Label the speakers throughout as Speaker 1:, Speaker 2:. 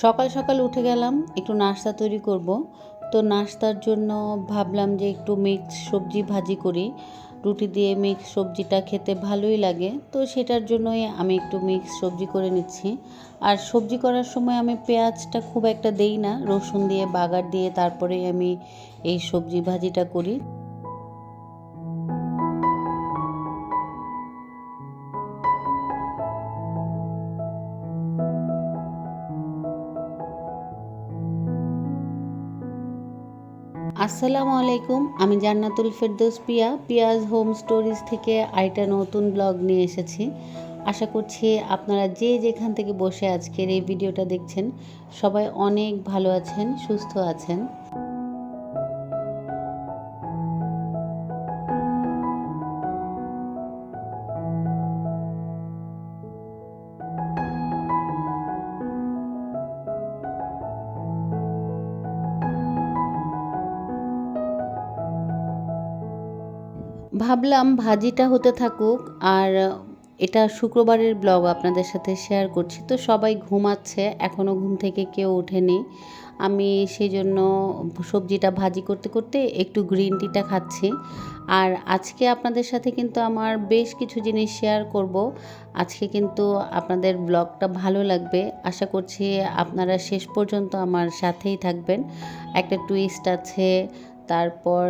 Speaker 1: সকাল সকাল উঠে গেলাম, একটু নাস্তা তৈরি করব। তো নাস্তার জন্য ভাবলাম যে একটু মিক্স সবজি ভাজি করি। রুটি দিয়ে মিক্স সবজিটা খেতে ভালোই লাগে। তো সেটার জন্যই আমি একটু মিক্স সবজি করে নিচ্ছি। আর সবজি করার সময় আমি পেঁয়াজটা খুব একটা দেই না, রসুন দিয়ে, বাগার দিয়ে তারপরে আমি এই সবজি ভাজিটা করি। আসসালামু আলাইকুম, আমি জান্নাতুল ফেরদৌস পিয়া, পিয়াজ হোম স্টোরিজ থেকে আরেকটা নতুন ব্লগ নিয়ে এসেছি। আশা করছি আপনারা যে যেখান থেকে বসে আজকের এই ভিডিওটা দেখছেন, সবাই অনেক ভালো আছেন, সুস্থ আছেন। ভাবলাম ভাজিটা হতে থাকুক আর এটা শুক্রবারের ব্লগ আপনাদের সাথে শেয়ার করছি। তো সবাই ঘুমাচ্ছে এখনও ঘুম থেকে কেউ ওঠেনি। আমি সেই জন্য সবজিটা ভাজি করতে করতে একটু গ্রিন টিটা খাচ্ছি। আর আজকে আপনাদের সাথে কিন্তু আমার বেশ কিছু জিনিস শেয়ার করব। আজকে কিন্তু আপনাদের ব্লগটা ভালো লাগবে। আশা করছি আপনারা শেষ পর্যন্ত আমার সাথেই থাকবেন। একটা টুইস্ট আছে তারপর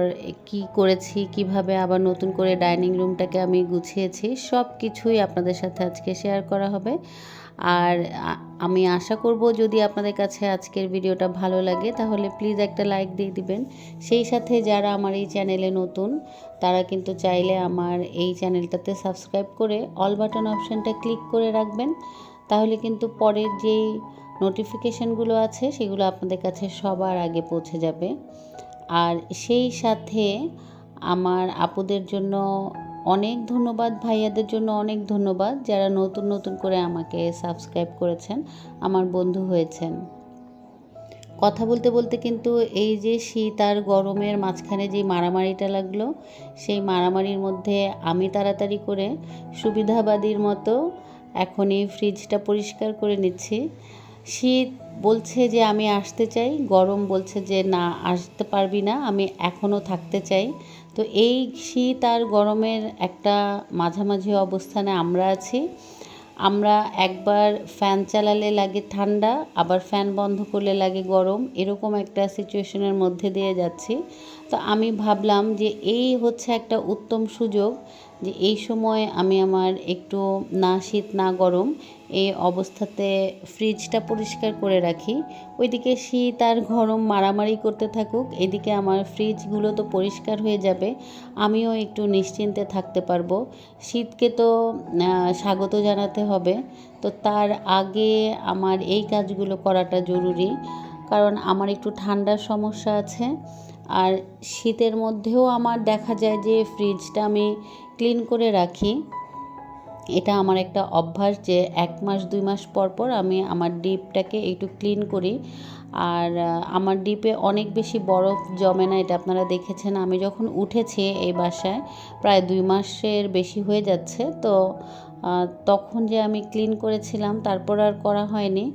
Speaker 1: কি করেছি, কীভাবে আবার নতুন করে ডাইনিং রুমটাকে আমি গুছিয়েছি, সব কিছুই আপনাদের সাথে আজকে শেয়ার করা হবে। আর আমি আশা করব যদি আপনাদের কাছে আজকের ভিডিওটা ভালো লাগে, তাহলে প্লিজ একটা লাইক দিয়ে দিবেন। সেই সাথে যারা আমার এই চ্যানেলে নতুন, তারা কিন্তু চাইলে আমার এই চ্যানেলটাতে সাবস্ক্রাইব করে অল বাটন অপশানটা ক্লিক করে রাখবেন। তাহলে কিন্তু পরের যেই নোটিফিকেশানগুলো আছে, সেগুলো আপনাদের কাছে সবার আগে পৌঁছে যাবে। আর সেই সাথে আমার আপুদের জন্য অনেক ধন্যবাদ, ভাইয়াদের জন্য অনেক ধন্যবাদ যারা নতুন নতুন করে আমাকে সাবস্ক্রাইব করেছেন, আমার বন্ধু হয়েছেন। কথা বলতে বলতে কিন্তু এই যে শীত আর গরমের মাঝখানে যে মারামারিটা লাগল, সেই মারামারির মধ্যে আমি তাড়াতাড়ি করে সুবিধাবাদীর মতো এখন এই ফ্রিজটা পরিষ্কার করে নিচ্ছি। শীত বলছে যে আমি আসতে চাই, গরম বলছে যে না, আসতে পারবি না, আমি এখনও থাকতে চাই। তো এই শীত আর গরমের একটা মাঝামাঝি অবস্থানে আমরা আছি। আমরা একবার ফ্যান চালালে লাগে ঠান্ডা, আবার ফ্যান বন্ধ করলে লাগে গরম, এরকম একটা সিচুয়েশনের মধ্যে দিয়ে যাচ্ছি। তো আমি ভাবলাম যে এই হচ্ছে একটা উত্তম সুযোগ যে এই সময় আমি আমার একটু না শীত, না গরম এই অবস্থাতে ফ্রিজটা পরিষ্কার করে রাখি। ওইদিকে শীত আর গরম মারামারি করতে থাকুক, এদিকে আমার ফ্রিজগুলো তো পরিষ্কার হয়ে যাবে, আমিও একটু নিশ্চিন্তে থাকতে পারব। শীতকে তো স্বাগত জানাতে হবে, তো তার আগে আমার এই কাজগুলো করাটা জরুরি, কারণ আমার একটু ঠান্ডার সমস্যা আছে। আর শীতের মধ্যেও আমার দেখা যায় যে ফ্রিজটা আমি ক্লিন করে রাখি। এটা আমার একটা অভ্যাস যে এক মাস, দুই মাস পর পর আমি আমার ডিপটাকে একটু ক্লিন করি। আর আমার ডিপে অনেক বেশি বরফ জমে না, এটা আপনারা দেখেছেন। আমি যখন উঠেছি এই বাসায়, প্রায় দুই মাসের বেশি হয়ে যাচ্ছে। তো তখন যে আমি ক্লিন করেছিলাম, তারপর আর করা হয়নি।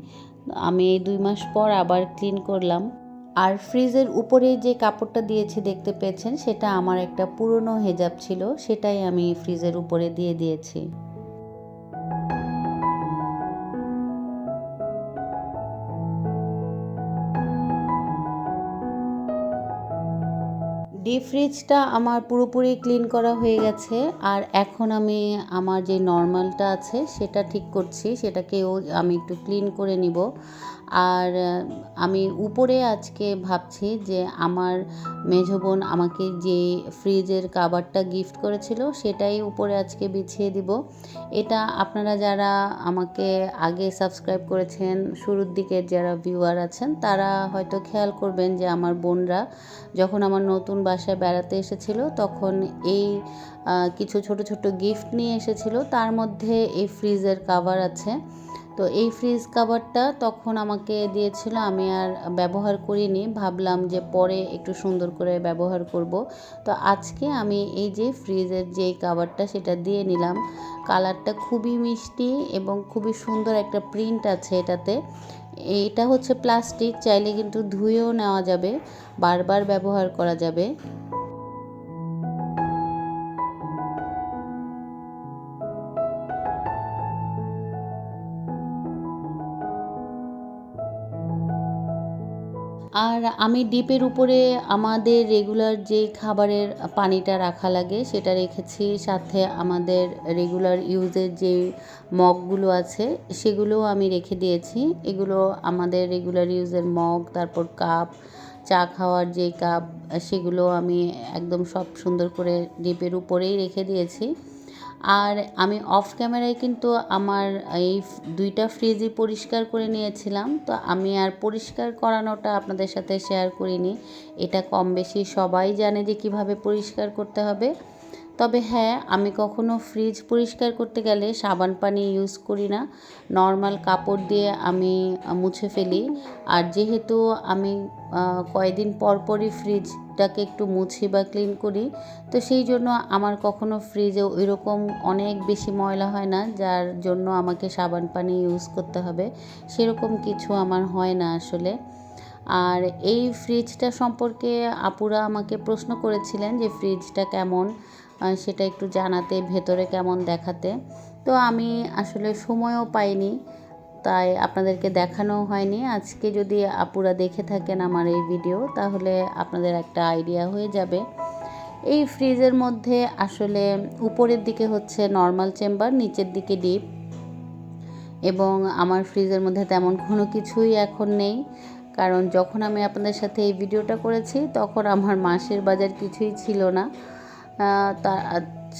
Speaker 1: আমি এই দুই মাস পর আবার ক্লিন করলাম। আর ফ্রিজের উপরে যে কাপড়টা দিয়েছি দেখতে পেয়েছেন, সেটা আমার একটা পুরনো হেজাব ছিল, সেটাই আমি ফ্রিজের উপরে দিয়ে দিয়েছি। ডিপ ফ্রিজটা আমার পুরোপুরি ক্লিন করা হয়ে গেছে, আর এখন আমি আমার যে নর্মালটা আছে, সেটা ঠিক করছি, সেটাকেও আমি একটু ক্লিন করে নিব। আর আমি উপরে আজকে ভাবছি যে আমার মেঝো বোন আমাকে যে ফ্রিজের কাবারটা গিফট করেছিল সেটাই উপরে আজকে বিছিয়ে দিব। এটা আপনারা যারা আমাকে আগে সাবস্ক্রাইব করেছেন, শুরুর দিকের যারা ভিউয়ার আছেন, তারা হয়তো খেয়াল করবেন যে আমার বোনরা যখন আমার নতুন বাসায় বেড়াতে এসেছিল তখন এই কিছু ছোট ছোট গিফট নিয়ে এসেছিল। তার মধ্যে এই ফ্রিজের কাভার আছে। তো এই ফ্রিজ কাভারটা তখন আমাকে দিয়েছিল, আমি আর ব্যবহার করিনি, ভাবলাম যে পরে একটু সুন্দর করে ব্যবহার করব। তো আজকে আমি এই যে ফ্রিজের যে কাভারটা সেটা দিয়ে নিলাম। কালারটা খুবই মিষ্টি এবং খুবই সুন্দর একটা প্রিন্ট আছে এটাতে। এটা হচ্ছে প্লাস্টিক চাইলে কিন্তু ধুয়েও নেওয়া যাবে, বারবার ব্যবহার করা যাবে। আর আমি ডিপের উপরে আমাদের রেগুলার যে খাবারের পানিটা রাখা লাগে, সেটা রেখেছি। সাথে আমাদের রেগুলার ইউজের যে মগগুলো আছে, সেগুলোও আমি রেখে দিয়েছি। এগুলো আমাদের রেগুলার ইউজের মগ, তারপর কাপ চা খাওয়ার যে কাপ সেগুলো আমি একদম সব সুন্দর করে ডিপের উপরেই রেখে দিয়েছি। আর আমি অফ ক্যামেরায় কিন্তু আমার এই দুইটা ফ্রিজই পরিষ্কার করে নিয়েছিলাম। তো আমি আর পরিষ্কার করানোটা আপনাদের সাথে শেয়ার করিনি। এটা কম বেশি সবাই জানে যে কীভাবে পরিষ্কার করতে হবে। তবে হ্যাঁ আমি কখনো ফ্রিজ পরিষ্কার করতে গেলে সাবান পানি ইউজ করি না। নর্মাল কাপড় দিয়ে আমি মুছে ফেলি। আর যেহেতু আমি কয়েকদিন পরপরই ফ্রিজটাকে একটু মুছি বা ক্লিন করি, তো সেই জন্য আমার কখনো ফ্রিজে ওই রকম অনেক বেশি ময়লা হয় না, যার জন্য আমাকে সাবান পানি ইউজ করতে হবে। সেরকম কিছু আমার হয় না আসলে। আর এই ফ্রিজটা সম্পর্কে আপুরা আমাকে প্রশ্ন করেছিলেন যে ফ্রিজটা কেমন। সেটা একটু জানাতে, ভেতরে কেমন দেখাতে। তো আমি আসলে সময়ও পাইনি, তাই আপনাদেরকে দেখানো হয়নি। আজকে যদি আপুরা দেখে থাকেন আমার এই ভিডিও, তাহলে আপনাদের একটা আইডিয়া হয়ে যাবে। এই ফ্রিজের মধ্যে আসলে উপরের দিকে হচ্ছে নর্মাল চেম্বার, নিচের দিকে ডিপ। এবং আমার ফ্রিজের মধ্যে তেমন কোনো কিছুই এখন নেই। কারণ যখন আমি আপনাদের সাথে এই ভিডিওটা করেছি, তখন আমার মাসের বাজার কিছুই ছিল না। তা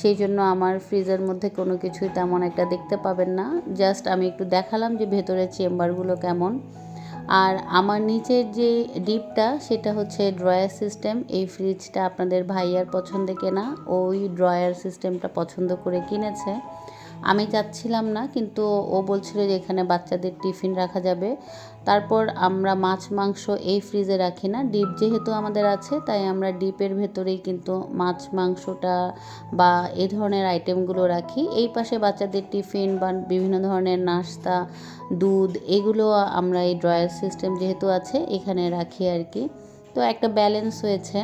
Speaker 1: সেই জন্য আমার ফ্রিজের মধ্যে কোনো কিছুই তেমন একটা দেখতে পাবেন না। জাস্ট আমি একটু দেখালাম যে ভেতরের চেম্বারগুলো কেমন। আর আমার নিচের যে ডিপটা, সেটা হচ্ছে ড্রয়ার সিস্টেম। এই ফ্রিজটা আপনাদের ভাইয়ার পছন্দে কেনা, ওই ড্রয়ার সিস্টেমটা পছন্দ করে কিনেছে। আমি চাচ্ছিলাম না, কিন্তু ও বলছিল যে এখানে বাচ্চাদের টিফিন রাখা যাবে। তারপর আমরা মাছ, মাংস এই ফ্রিজে রাখি না। ডিপ যেহেতু আমাদের আছে, তাই আমরা ডিপের ভেতরেই কিন্তু মাছ, মাংসটা বা এ ধরনের আইটেমগুলো রাখি। এই পাশে বাচ্চাদের টিফিন বা বিভিন্ন ধরনের নাস্তা, দুধ, এগুলো আমরা এই ড্রয়ার সিস্টেম যেহেতু আছে, এখানে রাখি আর কি। তো একটা ব্যালেন্স হয়েছে।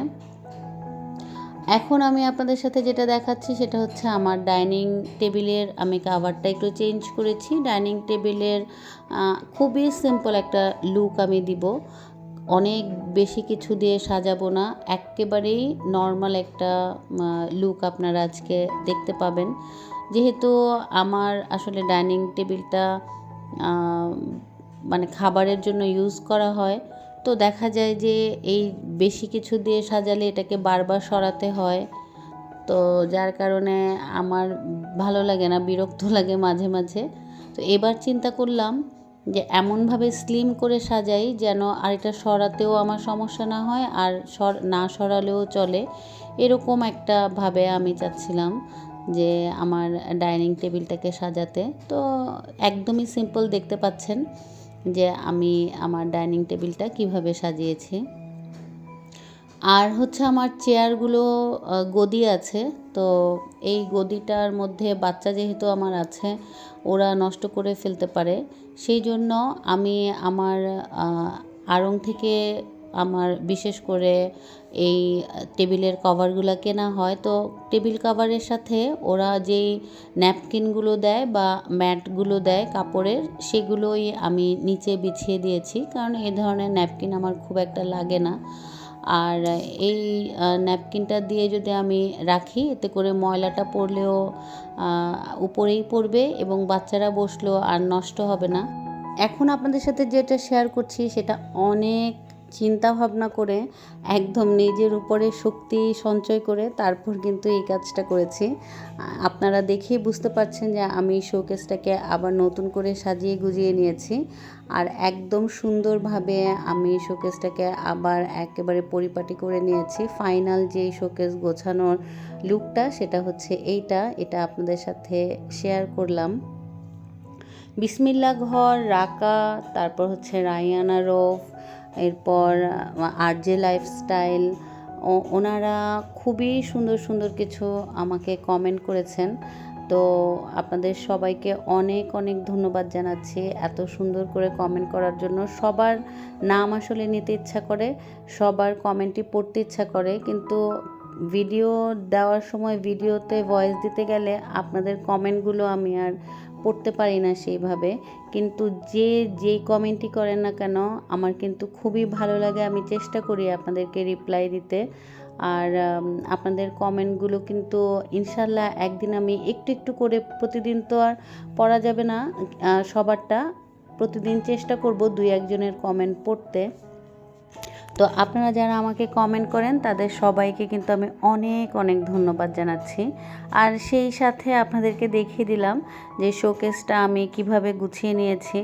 Speaker 1: এখন আমি আপনাদের সাথে যেটা দেখাচ্ছি সেটা হচ্ছে আমার ডাইনিং টেবিলের, আমি কাভারটা একটু চেঞ্জ করেছি। ডাইনিং টেবিলের খুবই সিম্পল একটা লুক আমি দিব। অনেক বেশি কিছু দিয়ে সাজাবো না, একেবারেই নর্মাল একটা লুক আপনারা আজকে দেখতে পাবেন। যেহেতু আমার আসলে ডাইনিং টেবিলটা মানে খাবারের জন্য ইউজ করা হয় তো দেখা যায় যে এই বেশি কিছু দিয়ে সাজালে এটাকে বারবার সরাতে হয়। তো যার কারণে আমার ভালো লাগে না, বিরক্ত লাগে মাঝে মাঝে। তো এবার চিন্তা করলাম যে এমনভাবে স্লিম করে সাজাই যেন আর এটা সরাতেও আমার সমস্যা না হয় আর সর, না সরালেও চলে। এরকম একটা ভাবে আমি চাচ্ছিলাম যে আমার ডাইনিং টেবিলটাকে সাজাতে। তো একদমই সিম্পল দেখতে পাচ্ছেন। যে আমি আমার ডাইনিং টেবিলটা কীভাবে সাজিয়েছি। আর হচ্ছে আমার চেয়ারগুলো গদি আছে। তো এই গদিটার মধ্যে বাচ্চা যেহেতু আমার আছে, ওরা নষ্ট করে ফেলতে পারে। সেই জন্য আমি আমার আড়ং থেকে আমার বিশেষ করে এই টেবিলের কভারগুলো কেনা হয়। তো টেবিল কাভারের সাথে ওরা যেই ন্যাপকিনগুলো দেয় বা ম্যাটগুলো দেয় কাপড়ের, সেগুলোই আমি নিচে বিছিয়ে দিয়েছি। কারণ এই ধরনের ন্যাপকিন আমার খুব একটা লাগে না। আর এই ন্যাপকিনটা দিয়ে যদি আমি রাখি, এতে করে ময়লাটা পড়লেও উপরেই পড়বে এবং বাচ্চারা বসলেও আর নষ্ট হবে না। এখন আপনাদের সাথে যেটা শেয়ার করছি, সেটা অনেক চিন্তা ভাবনা করে একদম নিজের উপরে শক্তি সঞ্চয় করে তারপর কিন্তু এই কাজটা করেছি। আপনারা দেখেই বুঝতে পারছেন যে আমি শোকেসটাকে আবার নতুন করে সাজিয়ে গুজিয়ে নিয়েছি। আর একদম সুন্দরভাবে আমি শোকেসটাকে আবার একেবারে পরিপাটি করে নিয়েছি। ফাইনাল যে শোকেস গোছানোর লুকটা সেটা হচ্ছে এইটা, এটা আপনাদের সাথে শেয়ার করলাম। বিসমিল্লা ঘর, রাকা, তারপর হচ্ছে রায়ানা রোফ এরপর আরজে লাইফস্টাইল, ও- ওনারা খুবই সুন্দর সুন্দর কিছু আমাকে কমেন্ট করেছেন। তো আপনাদের সবাইকে অনেক অনেক ধন্যবাদ জানাচ্ছি এত সুন্দর করে কমেন্ট করার জন্য। সবার নাম আসলে নিতে ইচ্ছা করে, সবার কমেন্টই পড়তে ইচ্ছা করে, কিন্তু ভিডিও দেওয়ার সময় ভিডিওতে ভয়েস দিতে গেলে আপনাদের কমেন্টগুলো আমি আর পড়তে পারি না সেইভাবে। কিন্তু যে যেই কমেন্টই করেন না কেন, আমার কিন্তু খুবই ভালো লাগে। আমি চেষ্টা করি আপনাদেরকে রিপ্লাই দিতে। আর আপনাদের কমেন্টগুলো কিন্তু ইনশাল্লাহ একদিন আমি একটু একটু করে প্রতিদিন তো আর পড়া যাবে না সবারটা। প্রতিদিন চেষ্টা করব দুই একজনের কমেন্ট পড়তে। তো আপনারা যারা আমাকে কমেন্ট করেন, তাদের সবাইকে কিন্তু আমি অনেক অনেক ধন্যবাদ জানাচ্ছি। আর সেই সাথে আপনাদেরকে দেখিয়ে দিলাম যে শোকেসটা আমি কীভাবে গুছিয়ে নিয়েছি।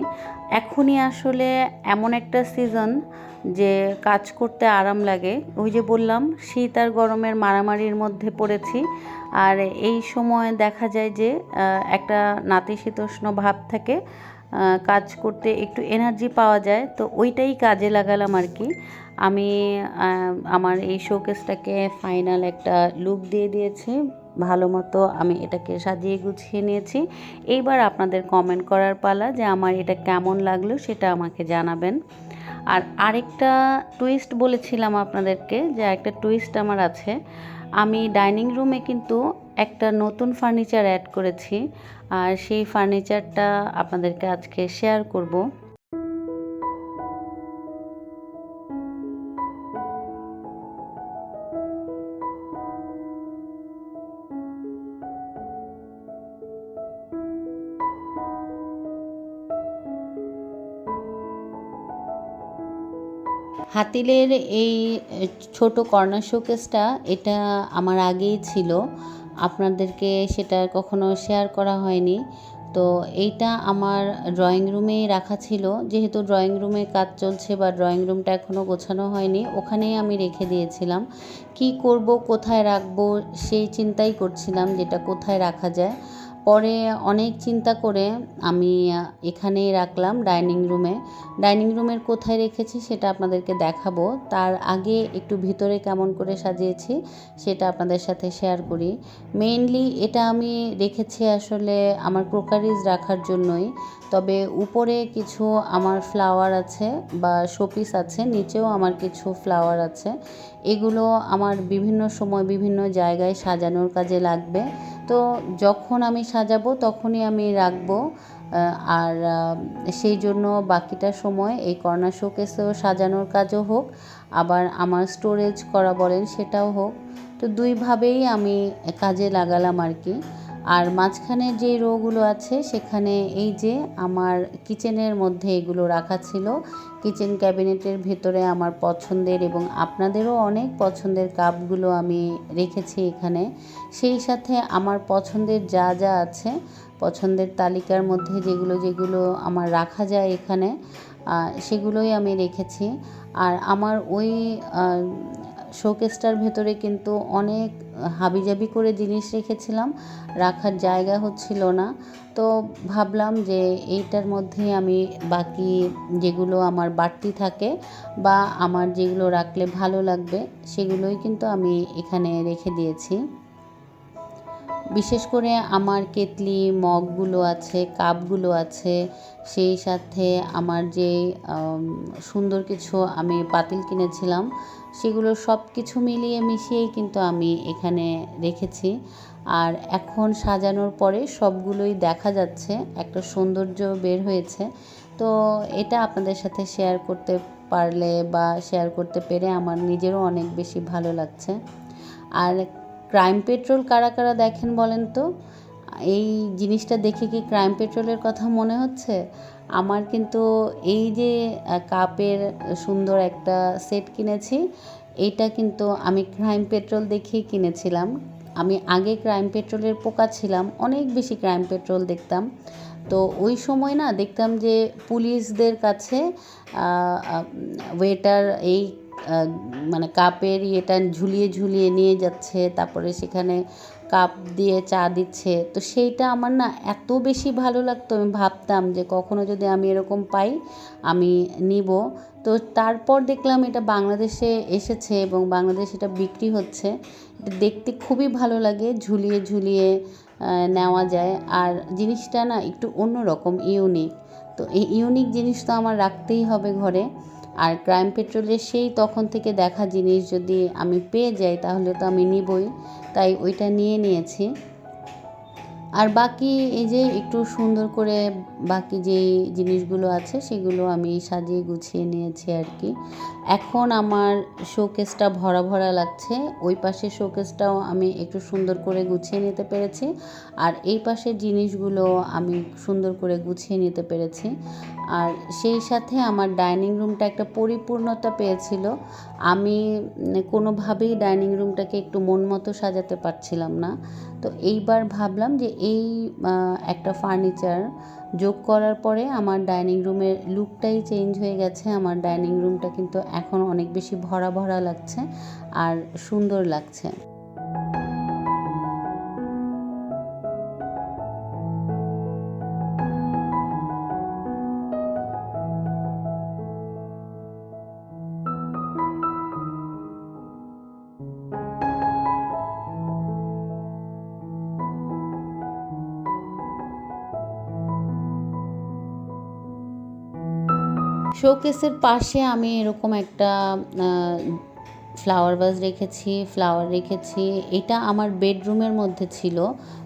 Speaker 1: এখনই আসলে এমন একটা সিজন যে কাজ করতে আরাম লাগে। ওই যে বললাম, শীত আর গরমের মারামারির মধ্যে পড়েছি। আর এই সময় দেখা যায় যে একটা নাতিশীতোষ্ণ ভাব থাকে। কাজ করতে একটু এনার্জি পাওয়া যায়, তো ওইটাই কাজে লাগালাম আর কি। আমি আমার এই শোকেসটাকে ফাইনাল একটা লুক দিয়ে দিয়েছি, ভালো মতো আমি এটাকে সাজিয়ে গুছিয়ে নিয়েছি। এইবার আপনাদের কমেন্ট করার পালা যে আমার এটা কেমন লাগল সেটা আমাকে জানাবেন। আর আরেকটা টুইস্ট বলেছিলাম আপনাদেরকে যে একটা টুইস্ট আমার আছে। আমি ডাইনিং রুমে কিন্তু একটা নতুন ফার্নিচার অ্যাড করেছি। আর সেই ফার্নিচারটা আপনাদেরকে আজকে শেয়ার করব। হাতিলের এই ছোট কর্নার শোকেসটা এটা আমার আগেই ছিল। আপনাদেরকে সেটা কখনো শেয়ার করা হয়নি। তো এইটা আমার ড্রয়িং রুমেই রাখা ছিল। যেহেতু ড্রয়িং রুমে কাজ চলছে বা ড্রয়িং রুমটা এখনও গোছানো হয়নি, ওখানেই আমি রেখে দিয়েছিলাম। কি করব, কোথায় রাখব, সেই চিন্তাই করছিলাম যেটা কোথায় রাখা যায়। পরে অনেক চিন্তা করে আমি এখানেই রাখলাম ডাইনিং রুমে। ডাইনিং রুমের কোথায় রেখেছি সেটা আপনাদেরকে দেখাবো। তার আগে একটু ভিতরে কেমন করে সাজিয়েছি সেটা আপনাদের সাথে শেয়ার করি। মেইনলি এটা আমি রেখেছি আসলে আমার ক্রোকারিজ রাখার জন্যই। তবে উপরে কিছু আমার ফ্লাওয়ার আছে বা শোপিস আছে, নিচেও আমার কিছু ফ্লাওয়ার আছে। এগুলো আমার বিভিন্ন সময় বিভিন্ন জায়গায় সাজানোর কাজে লাগবে। তো যখন আমি সাজাবো তখনই আমি রাখব আর সেই জন্য বাকিটা সময় এই কর্নার শোকেসেও সাজানোর কাজও হোক, আবার আমার স্টোরেজ করা বলেন সেটাও হোক। তো দুইভাবেই আমি কাজে লাগালাম আর কি। আর মাঝখানে যে রোগুলো আছে, সেখানে এই যে আমার কিচেনের মধ্যে এগুলো রাখা ছিল। কিচেন ক্যাবিনেটের ভেতরে আমার পছন্দের এবং আপনাদেরও অনেক পছন্দের কাপগুলো আমি রেখেছি এখানে। সেই সাথে আমার পছন্দের যা যা আছে, পছন্দের তালিকার মধ্যে যেগুলো যেগুলো আমার রাখা যায় এখানে সেগুলোই আমি রেখেছি। আর আমার ওই শোকেসটার ভেতরে কিন্তু অনেক হাবিজাবি করে জিনিস রেখেছিলাম, রাখার জায়গা হচ্ছিল না। তো ভাবলাম যে এইটার মধ্যে আমি বাকি যেগুলো আমার বাড়তি থাকে বা আমার যেগুলো রাখলে ভালো লাগবে, সেগুলোই কিন্তু আমি এখানে রেখে দিয়েছি। বিশেষ করে আমার কেতলি মগগুলো আছে, কাপগুলো আছে, সেই সাথে আমার যে সুন্দর কিছু আমি পাতিল কিনেছিলাম, সেগুলো সব কিছু মিলিয়ে মিশিয়েই কিন্তু আমি এখানে রেখেছি। আর এখন সাজানোর পরে সবগুলোই দেখা যাচ্ছে, একটা সৌন্দর্য বের হয়েছে। তো এটা আপনাদের সাথে শেয়ার করতে পারলে বা শেয়ার করতে পেরে আমার নিজেরও অনেক বেশি ভালো লাগছে। আর ক্রাইম পেট্রোল কারা কারা দেখেন বলেন তো? এই জিনিসটা দেখে কি ক্রাইম পেট্রোলের কথা মনে হচ্ছে? আমার কিন্তু এই যে কাপের সুন্দর একটা সেট কিনেছি, এটা কিন্তু আমি ক্রাইম পেট্রোল দেখেই কিনেছিলাম। আমি আগে ক্রাইম পেট্রোলের পোকা ছিলাম, অনেক বেশি ক্রাইম পেট্রোল দেখতাম। তো ওই সময় না দেখতাম যে পুলিশদের কাছে ওয়েটার এই মানে কাপের ইয়েটা ঝুলিয়ে ঝুলিয়ে নিয়ে যাচ্ছে, তারপরে সেখানে কাপ দিয়ে চা দিচ্ছে। তো সেইটা আমার না এত বেশি ভালো লাগতো, আমি ভাবতাম যে কখনও যদি আমি এরকম পাই, আমি নিব। তো তারপর দেখলাম এটা বাংলাদেশে এসেছে এবং বাংলাদেশে এটা বিক্রি হচ্ছে। এটা দেখতে খুবই ভালো লাগে, ঝুলিয়ে ঝুলিয়ে নেওয়া যায়। আর জিনিসটা না একটু অন্যরকম, ইউনিক। তো এই ইউনিক জিনিস তো আমার রাখতেই হবে ঘরে। আর ক্রাইম পেট্রোলের সেই তখন থেকে দেখা জিনিস যদি আমি পেয়ে যাই, তাহলে তো আমি নিবই। তাই ওইটা নিয়ে নিয়েছি। আর বাকি এই যে একটু সুন্দর করে বাকি যেই জিনিসগুলো আছে, সেগুলো আমি সাজিয়ে গুছিয়ে নিয়েছি আর কি। এখন আমার শোকেসটা ভরা ভরা লাগছে। ওই পাশে শোকেসটাও আমি একটু সুন্দর করে গুছিয়ে নিতে পেরেছি। আর এই পাশের জিনিসগুলো আমি সুন্দর করে গুছিয়ে নিতে পেরেছি। আর সেই সাথে আমার ডাইনিং রুমটা একটা পরিপূর্ণতা পেয়েছিল। আমি কোনোভাবেই ডাইনিং রুমটাকে একটু মন মতো সাজাতে পারছিলাম না। তো এইবার ভাবলাম যে এই একটা ফার্নিচার যোগ করার পরে আমার ডাইনিং রুমের লুকটাই চেঞ্জ হয়ে গেছে। আমার ডাইনিং রুমটা কিন্তু এখন অনেক বেশি ভরা ভরা লাগছে আর সুন্দর লাগছে। শোকেসের পাশে আমি এরকম একটা ফ্লাওয়ার ভাস রেখেছি ফ্লাওয়ার রেখেছি, এটা আমার বেডরুমের মধ্যে ছিল।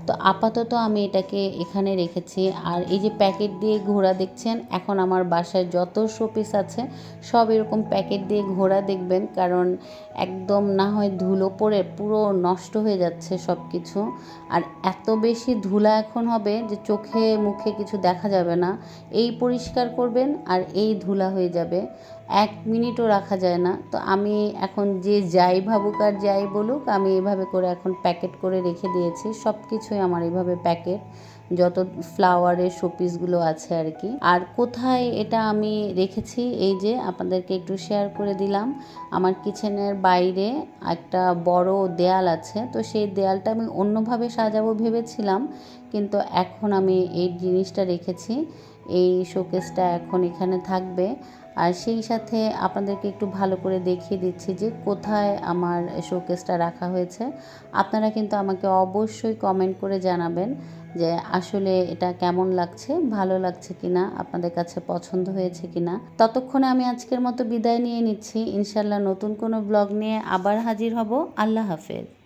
Speaker 1: তো আপাতত আমি এটাকে এখানে রেখেছি। আর এই যে প্যাকেট দিয়ে ঘোরা দেখছেন, এখন আমার বাসায় যত শোপিস আছে, সব এরকম প্যাকেট দিয়ে ঘোরা দেখবেন। কারণ একদম না হয় ধুলো পড়ে পুরো নষ্ট হয়ে যাচ্ছে সব কিছু আর এত বেশি ধুলা এখন হবে যে চোখে মুখে কিছু দেখা যাবে না। এই পরিষ্কার করবেন আর এই ধুলা হয়ে যাবে। এক মিনিটও রাখা যায় না। তো আমি এখন যে যাই ভাবুক আর যাই বলুক, আমি এভাবে করে এখন প্যাকেট করে রেখে দিয়েছি। সব কিছুই আমার এভাবে প্যাকেট, যত ফ্লাওয়ারের শোপিসগুলো আছে আর কি। আর কোথায় এটা আমি রেখেছি? এই যে আপনাদেরকে একটু শেয়ার করে দিলাম। আমার কিচেনের বাইরে একটা বড় দেয়াল আছে। তো সেই দেয়ালটা আমি অন্যভাবে সাজাবো ভেবেছিলাম, কিন্তু এখন আমি এই জিনিসটা রেখেছি। এই শোকেসটা এখন এখানে থাকবে। আর সেই সাথে আপনাদেরকে একটু ভালো করে দেখিয়ে দিচ্ছি যে কোথায় আমার শোকেসটা রাখা হয়েছে। আপনারা কিন্তু আমাকে অবশ্যই কমেন্ট করে জানাবেন যে আসলে এটা কেমন লাগছে, ভালো লাগছে কিনা, আপনাদের কাছে পছন্দ হয়েছে কিনা। ততক্ষণে আমি আজকের মতো বিদায় নিয়ে নিচ্ছি। ইনশাল্লাহ নতুন কোনো ব্লগ নিয়ে আবার হাজির হব। আল্লাহ হাফেজ।